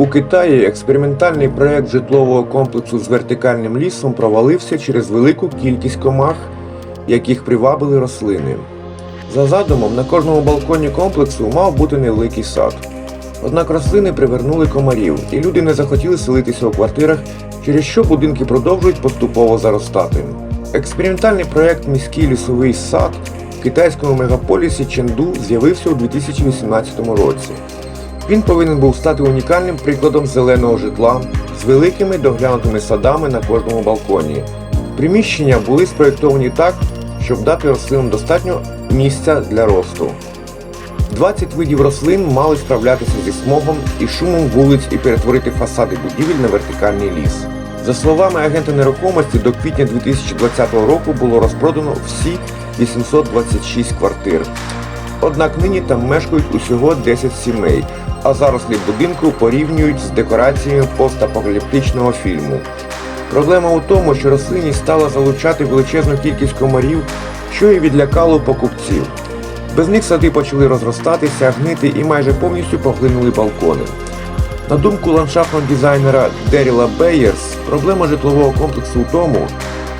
У Китаї експериментальний проект житлового комплексу з вертикальним лісом провалився через велику кількість комах, яких привабили рослини. За задумом, на кожному балконі комплексу мав бути невеликий сад. Однак рослини привернули комарів, і люди не захотіли селитися у квартирах, через що будинки продовжують поступово заростати. Експериментальний проект Міський лісовий сад в китайському мегаполісі Ченду з'явився у 2018 році. Він повинен був стати унікальним прикладом зеленого житла з великими доглянутими садами на кожному балконі. Приміщення були спроєктовані так, щоб дати рослинам достатньо місця для росту. 20 видів рослин мали справлятися зі смогом і шумом вулиць і перетворити фасади будівель на вертикальний ліс. За словами агента нерухомості, до квітня 2020 року було розпродано всі 826 квартир. Однак нині там мешкають усього 10 сімей, а зарослі будинку порівнюють з декораціями постапокаліптичного фільму. Проблема у тому, що рослинність стала залучати величезну кількість комарів, що і відлякало покупців. Без них сади почали розростатися, гнити і майже повністю поглинули балкони. На думку ландшафтного дизайнера Деріла Бейєрс, проблема житлового комплексу у тому,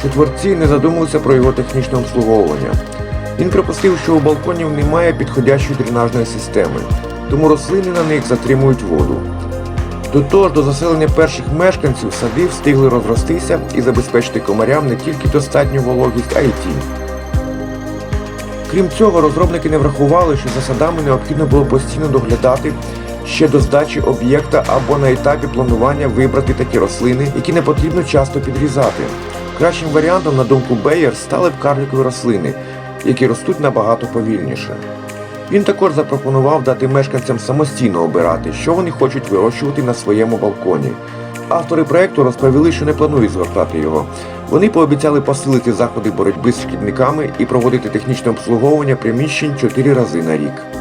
що творці не задумалися про його технічне обслуговування. Він припустив, що у балконів немає підходящої дренажної системи, тому рослини на них затримують воду. До того ж, до заселення перших мешканців сади встигли розростися і забезпечити комарям не тільки достатню вологість, а й тінь. Крім цього, розробники не врахували, що за садами необхідно було постійно доглядати ще до здачі об'єкта або на етапі планування вибрати такі рослини, які не потрібно часто підрізати. Кращим варіантом, на думку Беєр, стали б карликові рослини, які ростуть набагато повільніше. Він також запропонував дати мешканцям самостійно обирати, що вони хочуть вирощувати на своєму балконі. Автори проекту розповіли, що не планують згортати його. Вони пообіцяли посилити заходи боротьби з шкідниками і проводити технічне обслуговування приміщень 4 рази на рік.